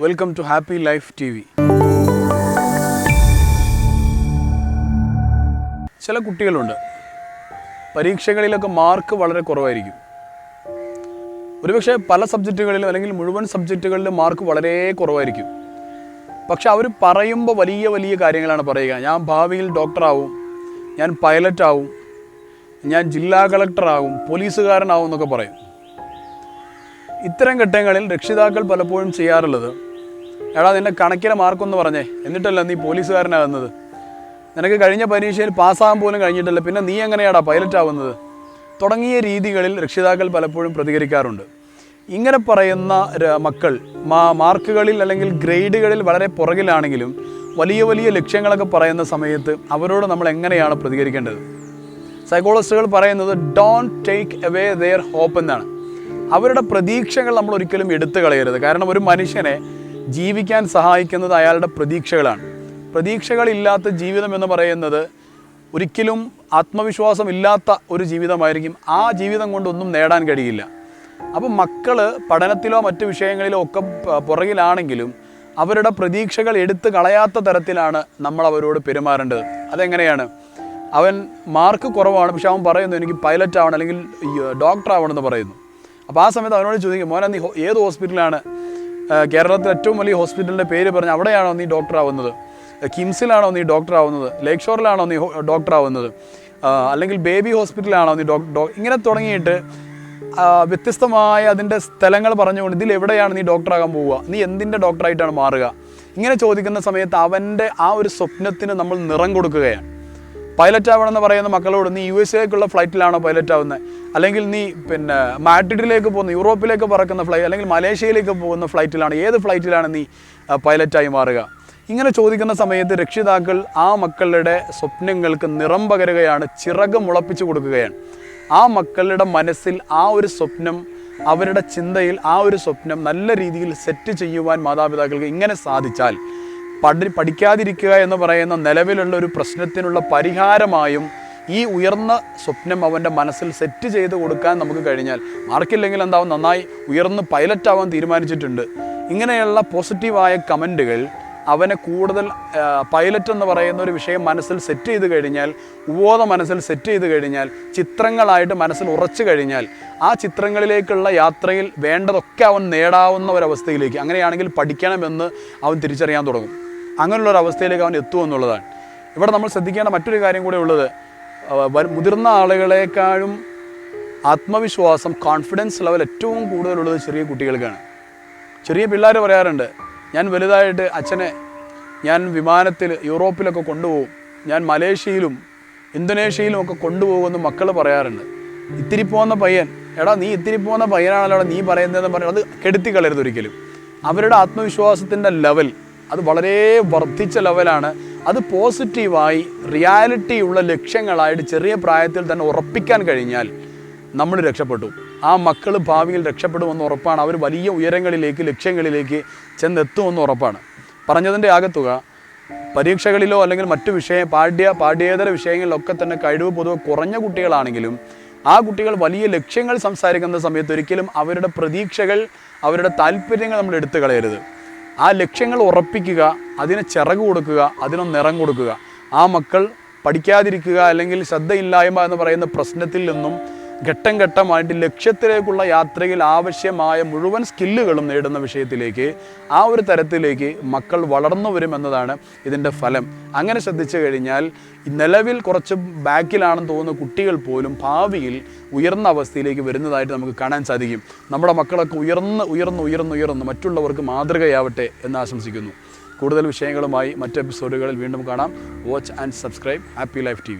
Welcome to happy life T V ചില കുട്ടികളുണ്ട്. പരീക്ഷകളിലൊക്കെ mark വളരെ കുറവായിരിക്കും. ഒരുപക്ഷെ പല സബ്ജക്റ്റുകളിലും അല്ലെങ്കിൽ മുഴുവൻ സബ്ജക്റ്റുകളിലും മാർക്ക് വളരെ കുറവായിരിക്കും. പക്ഷെ അവർ പറയുമ്പോൾ വലിയ വലിയ കാര്യങ്ങളാണ് പറയുക. ഞാൻ ഭാവിയിൽ ഡോക്ടറാവും ഞാൻ പൈലറ്റാവും ഞാൻ ജില്ലാ കളക്ടറാവും പോലീസുകാരനാവും എന്നൊക്കെ പറയും. ഇത്തരം ഘട്ടങ്ങളിൽ രക്ഷിതാക്കൾ പലപ്പോഴും ചെയ്യാറുള്ളത് എടാ നിന്റെ കണക്കിലെ മാർക്കൊന്ന് പറഞ്ഞേ. എന്നിട്ടല്ല നീ പോലീസുകാരനാകുന്നത് നിനക്ക് കഴിഞ്ഞ പരീക്ഷയിൽ പാസ്സാകാൻ പോലും കഴിഞ്ഞിട്ടില്ല. പിന്നെ നീ എങ്ങനെയാടാ പൈലറ്റ് ആവുന്നത്? തുടങ്ങിയ രീതികളിൽ രക്ഷിതാക്കൾ പലപ്പോഴും പ്രതികരിക്കാറുണ്ട്. ഇങ്ങനെ പറയുന്ന മക്കൾ മാർക്കുകളിൽ അല്ലെങ്കിൽ ഗ്രേഡുകളിൽ വളരെ പുറകിലാണെങ്കിലും വലിയ വലിയ ലക്ഷ്യങ്ങളൊക്കെ പറയുന്ന സമയത്ത് അവരോട് നമ്മൾ എങ്ങനെയാണ് പ്രതികരിക്കേണ്ടത്? സൈക്കോളജിസ്റ്റുകൾ പറയുന്നത് don't take away their hope എന്നാണ്. അവരുടെ പ്രതീക്ഷകൾ നമ്മൾ ഒരിക്കലും എടുത്തു കളയരുത്. കാരണം ഒരു മനുഷ്യനെ ജീവിക്കാൻ സഹായിക്കുന്നത് അയാളുടെ പ്രതീക്ഷകളാണ്. പ്രതീക്ഷകളില്ലാത്ത ജീവിതം എന്ന് പറയുന്നത് ഒരിക്കലും ആത്മവിശ്വാസം ഇല്ലാത്ത ഒരു ജീവിതമായിരിക്കും. ആ ജീവിതം കൊണ്ടൊന്നും നേടാൻ കഴിയില്ല. അപ്പം മക്കൾ പഠനത്തിലോ മറ്റു വിഷയങ്ങളിലോ ഒക്കെ പുറകിലാണെങ്കിലും അവരുടെ പ്രതീക്ഷകൾ എടുത്തു കളയാത്ത തരത്തിലാണ് നമ്മൾ അവരോട് പെരുമാറേണ്ടത്. അതെങ്ങനെയാണ്? അവൻ മാർക്ക് കുറവാണ്. പക്ഷെ അവൻ പറയുന്നു എനിക്ക് പൈലറ്റ് ആവണം അല്ലെങ്കിൽ ഡോക്ടർ ആവണമെന്ന് പറയുന്നു. അപ്പോൾ ആ സമയത്ത് അവനോട് ചോദിക്കും മോനെ നീ ഏത് ഹോസ്പിറ്റലാണ് കേരളത്തിലെ ഏറ്റവും വലിയ ഹോസ്പിറ്റലിന്റെ പേര് പറഞ്ഞ് അവിടെയാണോ നീ ഡോക്ടർ ആവുന്നത്? കിംസിലാണോ നീ ഡോക്ടർ ആവുന്നത്? ലേക്ക് ഷോറിലാണോ നീ ഡോക്ടർ ആവുന്നത്? അല്ലെങ്കിൽ ബേബി ഹോസ്പിറ്റലാണോ നീ ഡോക്ടർ ഇങ്ങനെ തുടങ്ങിയിട്ട് വ്യത്യസ്തമായ അതിന്റെ സ്ഥലങ്ങൾ പറഞ്ഞുകൊണ്ട് ഇതിൽ എവിടെയാണ് നീ ഡോക്ടറാകാൻ പോവുക? നീ എന്തിന്റെ ഡോക്ടറായിട്ടാണ് മാറുക? ഇങ്ങനെ ചോദിക്കുന്ന സമയത്ത് അവന്റെ ആ ഒരു സ്വപ്നത്തിന് നമ്മൾ നിറം കൊടുക്കുകയാണ്. പൈലറ്റ് ആവണമെന്ന് പറയുന്ന മക്കളോട് നീ യു എസ് എക്കുള്ള ഫ്ലൈറ്റിലാണോ പൈലറ്റ് ആവുന്നത് അല്ലെങ്കിൽ നീ പിന്നെ മാഡ്രിഡിലേക്ക് പോകുന്ന യൂറോപ്പിലേക്ക് പറക്കുന്ന ഫ്ലൈറ്റ് അല്ലെങ്കിൽ മലേഷ്യയിലേക്ക് പോകുന്ന ഫ്ലൈറ്റിലാണ് ഏത് ഫ്ലൈറ്റിലാണ് നീ പൈലറ്റായി മാറുക? ഇങ്ങനെ ചോദിക്കുന്ന സമയത്ത് രക്ഷിതാക്കൾ ആ മക്കളുടെ സ്വപ്നങ്ങൾക്ക് നിറം പകരുകയാണ് ചിറക് മുളപ്പിച്ചു കൊടുക്കുകയാണ്. ആ മക്കളുടെ മനസ്സിൽ ആ ഒരു സ്വപ്നം അവരുടെ ചിന്തയിൽ ആ ഒരു സ്വപ്നം നല്ല രീതിയിൽ സെറ്റ് ചെയ്യുവാൻ മാതാപിതാക്കൾക്ക് ഇങ്ങനെ സാധിച്ചാൽ പഠി പഠിക്കാതിരിക്കുക എന്ന് പറയുന്ന നിലവിലുള്ള ഒരു പ്രശ്നത്തിനുള്ള പരിഹാരമായും ഈ ഉയർന്ന സ്വപ്നം അവന്റെ മനസ്സിൽ സെറ്റ് ചെയ്ത് കൊടുക്കാൻ നമുക്ക് കഴിഞ്ഞാൽ മാർക്കില്ലെങ്കിൽ എന്താവും? നന്നായി ഉയർന്ന് പൈലറ്റ് ആവാൻ തീരുമാനിച്ചിട്ടുണ്ട്. ഇങ്ങനെയുള്ള പോസിറ്റീവായ കമന്റുകൾ അവനെ കൂടുതൽ പൈലറ്റ് എന്ന് പറയുന്ന ഒരു വിഷയം മനസ്സിൽ സെറ്റ് ചെയ്ത് കഴിഞ്ഞാൽ ഉപബോധ മനസ്സിൽ സെറ്റ് ചെയ്ത് കഴിഞ്ഞാൽ ചിത്രങ്ങളായിട്ട് മനസ്സിൽ ഉറച്ചു കഴിഞ്ഞാൽ ആ ചിത്രങ്ങളിലേക്കുള്ള യാത്രയിൽ വേണ്ടതൊക്കെ അവൻ നേടാവുന്ന ഒരവസ്ഥയിലേക്ക് അങ്ങനെയാണെങ്കിൽ പഠിക്കണമെന്ന് അവൻ തിരിച്ചറിയാൻ തുടങ്ങും. അങ്ങനെയുള്ള ഒരു അവസ്ഥയിലേക്ക് അവൻ എത്തുമെന്നുള്ളതാണ് ഇവിടെ നമ്മൾ ശ്രദ്ധിക്കേണ്ട മറ്റൊരു കാര്യം കൂടെ ഉള്ളത് മുതിർന്ന ആളുകളെക്കാളും ആത്മവിശ്വാസം കോൺഫിഡൻസ് ലെവൽ ഏറ്റവും കൂടുതലുള്ളത് ചെറിയ കുട്ടികൾക്കാണ്. ചെറിയ പിള്ളേർ പറയാറുണ്ട് ഞാൻ വലുതായിട്ട് അച്ഛനെ ഞാൻ വിമാനത്തിൽ യൂറോപ്പിലൊക്കെ കൊണ്ടുപോകും ഞാൻ മലേഷ്യയിലും ഇന്തോനേഷ്യയിലും ഒക്കെ കൊണ്ടുപോകുമെന്ന് മക്കൾ പറയാറുണ്ട്. ഇത്തിരി പോകുന്ന പയ്യൻ എടാ നീ ഇത്തിരി പോകുന്ന പയ്യനാണല്ലോ നീ പറയുന്നതെന്ന് പറഞ്ഞാൽ അത് കെടുത്തി കളയരുത് ഒരിക്കലും. അവരുടെ ആത്മവിശ്വാസത്തിന്റെ ലെവൽ അത് വളരെ വർദ്ധിച്ച ലെവലാണ് അത് പോസിറ്റീവായി റിയാലിറ്റി ഉള്ള ലക്ഷ്യങ്ങളായിട്ട് ചെറിയ പ്രായത്തിൽ തന്നെ ഉറപ്പിക്കാൻ കഴിഞ്ഞാൽ നമ്മൾ രക്ഷപ്പെട്ടു. ആ മക്കൾ ഭാവിയിൽ രക്ഷപ്പെടുമെന്ന് ഉറപ്പാണ്. അവർ വലിയ ഉയരങ്ങളിലേക്ക് ലക്ഷ്യങ്ങളിലേക്ക് ചെന്നെത്തുമെന്ന് ഉറപ്പാണ്. പറഞ്ഞതിന്റെ ആകത്തുക പരീക്ഷകളിലോ അല്ലെങ്കിൽ മറ്റു വിഷയ പാഠ്യ പാഠ്യേതര വിഷയങ്ങളിലൊക്കെ തന്നെ കഴിവ് പൊതുവെ കുറഞ്ഞ കുട്ടികളാണെങ്കിലും ആ കുട്ടികൾ വലിയ ലക്ഷ്യങ്ങൾ സംസാരിക്കുന്ന സമയത്ത് ഒരിക്കലും അവരുടെ പ്രതീക്ഷകൾ അവരുടെ താല്പര്യങ്ങൾ നമ്മൾ എടുത്തു കളയരുത്. ആ ലക്ഷ്യങ്ങൾ ഉറപ്പിക്കുക അതിന് ചിറക് കൊടുക്കുക അതിന് നിറം കൊടുക്കുക. ആ മക്കൾ പഠിക്കാതിരിക്കുക അല്ലെങ്കിൽ ശ്രദ്ധയില്ലായ്മ എന്ന് പറയുന്ന പ്രശ്നത്തിൽ നിന്നും ഘട്ടം ഘട്ടമായിട്ട് ലക്ഷ്യത്തിലേക്കുള്ള യാത്രയിൽ ആവശ്യമായ മുഴുവൻ സ്കില്ലുകളും നേടുന്ന വിഷയത്തിലേക്ക് ആ ഒരു തരത്തിലേക്ക് മക്കൾ വളർന്നു വരുമെന്നതാണ് ഇതിന്റെ ഫലം. അങ്ങനെ ശ്രദ്ധിച്ചു കഴിഞ്ഞാൽ നിലവിൽ കുറച്ച് ബാക്കിലാണെന്ന് തോന്നുന്ന കുട്ടികൾ പോലും ഭാവിയിൽ ഉയർന്ന അവസ്ഥയിലേക്ക് വരുന്നതായിട്ട് നമുക്ക് കാണാൻ സാധിക്കും. നമ്മുടെ മക്കളൊക്കെ ഉയർന്ന് ഉയർന്ന് ഉയർന്ന് ഉയർന്ന് മറ്റുള്ളവർക്ക് മാതൃകയാവട്ടെ എന്ന് ആശംസിക്കുന്നു. കൂടുതൽ വിഷയങ്ങളുമായി മറ്റ് എപ്പിസോഡുകളിൽ വീണ്ടും കാണാം. Watch and subscribe happy life T